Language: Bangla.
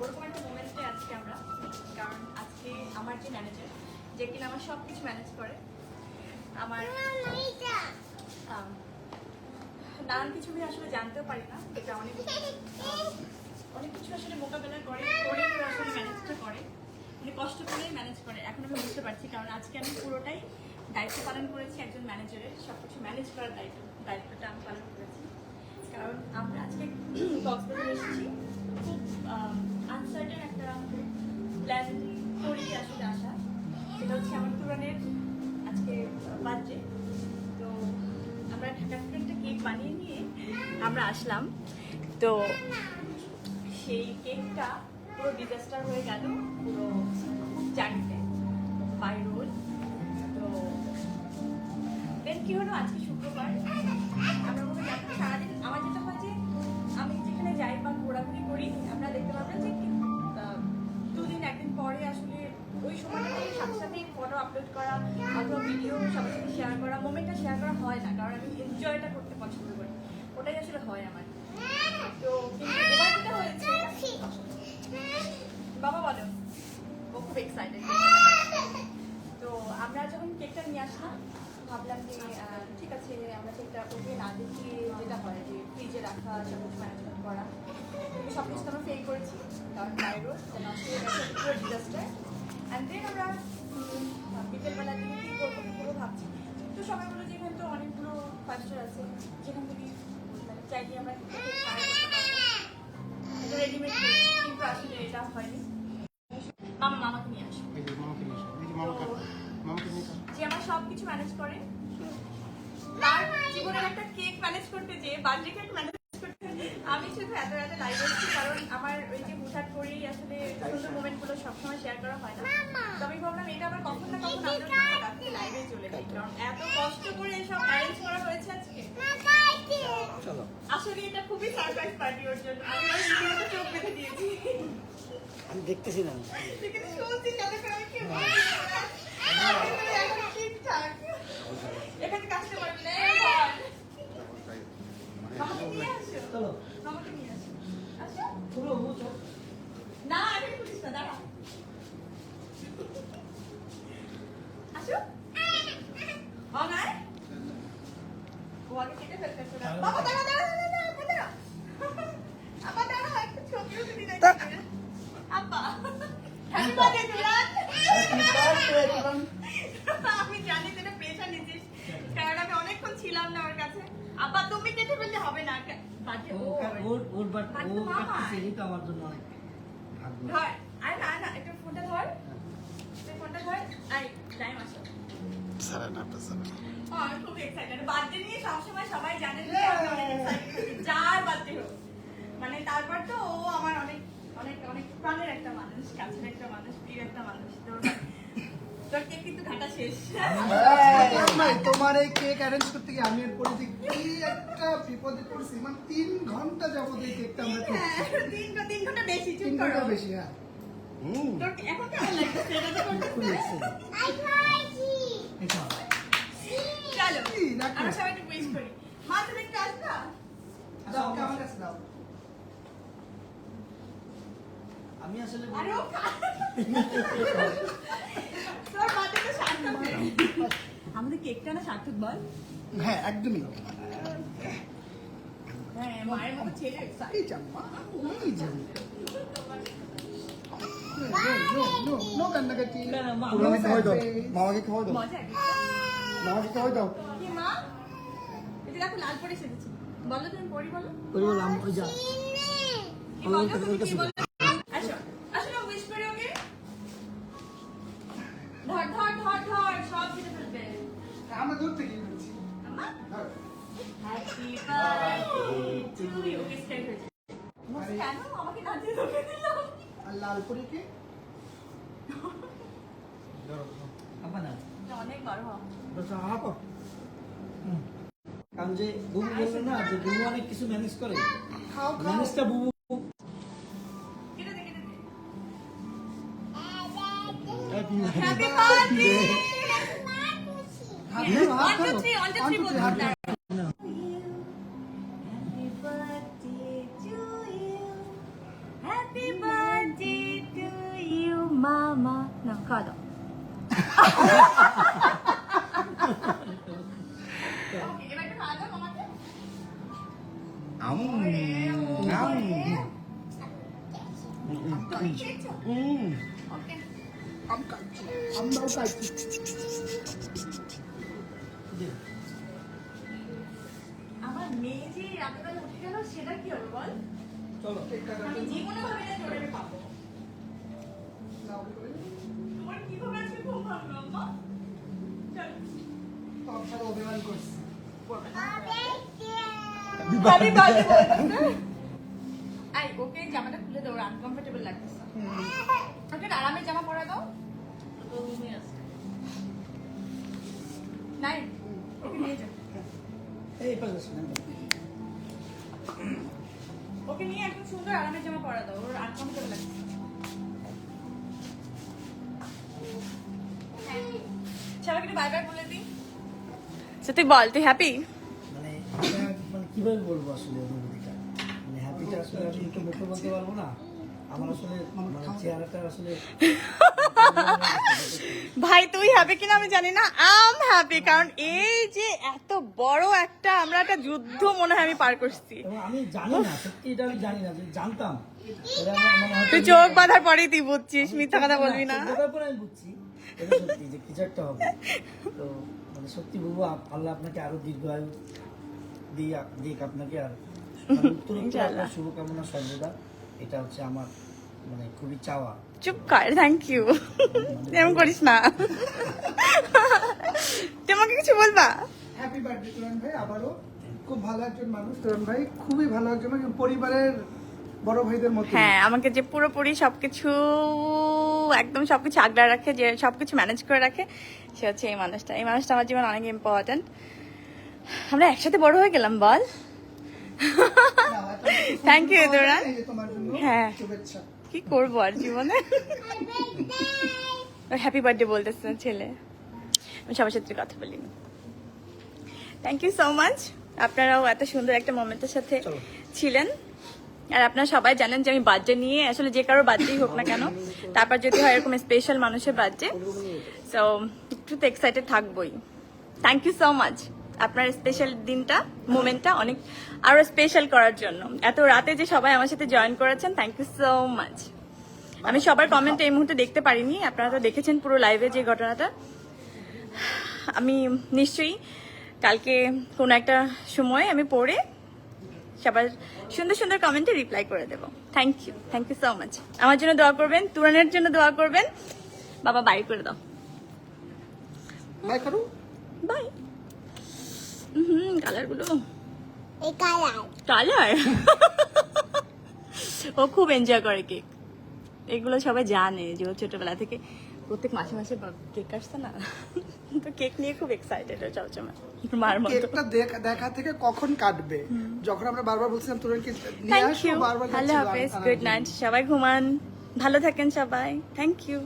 ওরকম একটা মোমেন্টে আজকে আমরা কারণ আজকে আমার যে ম্যানেজার যে কিনা আমার সব কিছু ম্যানেজ করে আমার আম, নানান কিছু আমি আসলে জানতেও পারি না, এটা অনেক অনেক কিছু আসলে মোকাবেলা করে করে করে আসলে ম্যানেজটা করে উনি কষ্ট করেই ম্যানেজ করে, এখন আমি বুঝতে পারছি, কারণ আজকে আমি পুরোটাই দায়িত্ব পালন করেছি একজন ম্যানেজারের সব কিছু ম্যানেজ করার দায়িত্ব, দায়িত্বটা আমি পালন করেছি। কারণ আমরা আজকে কক্সবাজার এসেছি, খুব আনসার্টেন একটা প্ল্যান করেই আসলে আসা সেটা হচ্ছে আমার পুরানের আজকে বার্থডে তো আমরা ঢাকা একটা কেক বানিয়ে নিয়ে আমরা আসলাম। তো সেই কেকটা পুরো ডিজাস্টার হয়ে গেল, পুরো জার্নিতে বাই রোড তো দেন কি হলো? আজকে শুক্রবার। আমরা মনে হয় সারাদিন, আমার যেটা হয় যে আমি যেখানে যাই বা ঘোরাঘুরি করি, আমরা দেখতে পাবেন যে দুদিন, একদিন পরে আসলে ওই সময়টাতে সাথে সাথে ফটো আপলোড করা অথবা ভিডিও সবার সাথে শেয়ার করা মোমেন্টটা শেয়ার করা হয় না, কারণ আমি এনজয়টা করতে পছন্দ করি। ওটাই আসলে হয় আমার। তো কিন্তু হয়েছে। বাবা বলো, ও খুব এক্সাইটেড তো আমরা যখন কেকটা নিয়ে আসলাম, ভাবলাম যে ঠিক আছে, আমরা কেকটা ওকে না দেখিয়ে যেটা হয় যে ফ্রিজে রাখা সব ম্যানেজমেন্ট করা সব কিছু তো আমরা ফেল করেছি, কারণ বাইরো নষ্ট হয়ে গেছে, পুরো ডিজাস্টার অ্যান্ড দেন আমরা উম, বিকেলবেলা দিকে কী করব কী করব ভাবছি। তো সবাই বলো যে এখানে তো অনেকগুলো ফাইভ আছে যেখান থেকে মানে চাইলে আমরা রেডিমেড কিন্তু আসলে এটা হয়নি। মামা মামাকে নিয়ে আসো। যে আমার সব কিছু। ম্যানেজ করে তার জীবনের একটা কেক ম্যানেজ করতে যে বার্থডে কেক ম্যানেজ আমি শুধু এত এত লাইভ এসেছি কারণ আমার ওই যে হুটহাট করেই আসলে সুন্দর মোমেন্টগুলো সবসময় শেয়ার করা হয় না। তো আমি ভাবলাম এটা আবার কখন না কখন আপনার লাইভে চলে যাই। কারণ এত কষ্ট করে এসব অ্যারেঞ্জ করা হয়েছে আজকে। আসলে এটা খুবই সারপ্রাইজ পার্টি ওর জন্য। আমি রীতিমতো চোখ বেঁধে দিয়েছি। আমি দেখতেছি না। শুনছি যাতে করে আমি কি বলব এখন ঠিকঠাক মামাকে নিয়ে আসো। চলো। আমি জানি তুই প্রেশার নিচ্ছিস কারণ আমি অনেকক্ষণ ছিলাম না ওর কাছে। আপা তুমি কেটে ফেললে হবে না। ওর ওর বাট ও তো মামা। কাটতেছে এই তো আমার জন্য অনেক। ভাগ্য। ধর আরে না না একটু ফোনটা ধর। ফোনটা ধর আই টাইম আসো সারা নাটা সারা ও, খুব এক্সাইটেড বার্থডে নিয়ে সবসময় সবাই জানে যে অনেক excited। যার বার্থডে হোক। মানে তারপর তো ও আমার অনেক অনেক অনেক প্রাণের একটা মানুষ কাছের একটা মানুষ প্রিয় একটা মানুষ তো তোর কেক কিন্তু ঘাটা শেষ ভাই, তোমার এই কেক অ্যারেঞ্জ করতে গিয়ে আমি কি একটা বিপদে পড়ছি মানে তিন ঘণ্টা এই কেকটা আমরা হ্যাঁ, তিন ঘণ্টা বেশি তিন ঘণ্টা বেশি হ্যাঁ। হুম। তোর এখন কেমন লাগছে? এটা তো করতে খুবই excited। এটা চলো কি, রাখো। আমরা সবাই একটু উইশ করি। মা তুমি একটু আসবা? দাও আমার কাছে দাও। আমি আসলে আরে ও খা- তোর মাঝে তো সার্থক নেই। আমাদের কেকটা না সার্থক বল? হ্যাঁ একদমই। হ্যাঁ মায়ের মতো ছেলে। এই জাম্মা এই জাম্মা নো নো নো কান্নাকাটি। না, না, মা, No মামাকে খাওয়াই দাও মামাকে খাওয়াই দাও। মামাকে খাওয়াই দাও। মা? এই দেখো লাল পরে সেজেছি। বলো তুমি পরি বলো। যা। কারণ যে বুবু বলল না যে বুবু অনেক কিছু ম্যানেজ করে খাও খাও ম্যানেজটা বুবু কেটে দে কেটে দে হ্যাপি হ্যাপি আম তুমি খেয়েছো উম ওকে আম খাচ্ছি, আমরাও খাচ্ছি। আমার মেয়ে যে রাতেবেলা উঠে গেল সেটা কি হলো বল চলো, কেকটা কাটো। আমি জীবনে ভাবি না তোর আমি পাবো আই ওকে জামাটা খুলে দাও আনকমফোর্টেবল লাগতেছে। ওকে একটা আরামের জামা পরে দাও। নাই? ওকে নিয়ে যাও এই পাশে ওকে নিয়ে একদম সুন্দর আরামের জামা পরে দাও ওর আনকমফোর্টেবল লাগছে। সবাইকে একটু বাই বাই বলে দিই। সে তুই বল তুই হ্যাপি কীভাবে বলব আসলে অনুভূতিটা মানে হ্যাপিটা আসলে আমি মুখে বলতে পারব না। আমার আসলে মানে চেহারাটা আসলে ভাই তুই হ্যাপি কিনা আমি জানি না। আম হ্যাপি কারণ এই যে এত বড় একটা আমরা একটা যুদ্ধ মনে হয় আমি পার করছি। আমি জানি না সত্যি এটা আমি জানি না জানতাম। তুই চোখ বাঁধার পরেই তুই বুঝছিস মিথ্যা কথা বলবি না। আমি বুঝছি। এটা সত্যি যে কিছু একটা হবে। তো মানে সত্যি বুবু আপ- আল্লাহ আপনাকে আরও দীর্ঘায়ু দিয়ে দিক আপনাকে আর আপনার শুভকামনা সর্বদা। এটা হচ্ছে আমার মানে খুবই চাওয়া। চুপ কর থ্যাংক ইউ এরকম করিস না। তুই আমাকে কিছু বলবা? হ্যাপি বার্থডে তুরন ভাই আবারও। খুব ভালো একজন মানুষ তুরন ভাই। খুবই ভালো একজন পরিবারের বড় ভাইদের মতো। হ্যাঁ আমাকে যে পুরোপুরি সবকিছু একদম সবকিছু আগলা রাখে যে সবকিছু ম্যানেজ করে রাখে সে হচ্ছে এই মানুষটা। এই মানুষটা আমার জীবনে অনেক ইম্পর্ট্যান্ট আমরা একসাথে বড় হয়ে গেলাম বল। থ্যাংক ইউ হ্যাঁ। কি করব আর জীবনে? হ্যাপি বার্থডে বলতেছে ছেলে। আমি সবার সাথে কথা বলিনি থ্যাংক ইউ সো মাচ আপনারাও এত সুন্দর একটা মোমেন্টের সাথে ছিলেন। আর আপনারা সবাই জানেন যে আমি বার্থডে নিয়ে আসলে যে কারও বার্থডেই হোক না কেন তারপর যদি হয় এরকম স্পেশাল মানুষের বার্থডে। সো একটু তো এক্সাইটেড থাকবোই। থ্যাংক ইউ সো মাচ আপনার স্পেশাল দিনটা মোমেন্টটা অনেক আরও স্পেশাল করার জন্য। এত রাতে যে সবাই আমার সাথে জয়েন করেছেন থ্যাংক ইউ সো মাচ আমি সবার কমেন্ট এই মুহূর্তে দেখতে পারিনি আপনারা তো দেখেছেন পুরো লাইভে যে ঘটনাটা। আমি নিশ্চয়ই কালকে কোনো একটা সময় আমি পড়ে সবার সুন্দর সুন্দর কমেন্টে রিপ্লাই করে দেবো। Thank you thank you so much আমার জন্য দোয়া করবেন তুরানের জন্য দোয়া করবেন। বাবা বাই করে দাও। বাই করো বাই হুম কালারগুলো। কালার। ও খুব এনজয় করে কেক। এগুলো সবাই জানে যে ও ছোটবেলা থেকে প্রত্যেক মাসে মাসে কেক আসছে না। তো কেক নিয়ে খুব এক্সাইটেড ও সবসময় মার মতো। কেকটা দেখা থেকে কখন কাটবে? যখন আমরা বারবার বলছিলাম নিয়ে আসো বারবার হাফেজ আনার গুড নাইট সবাই ঘুমান। ভালো থাকেন সবাই। Thank you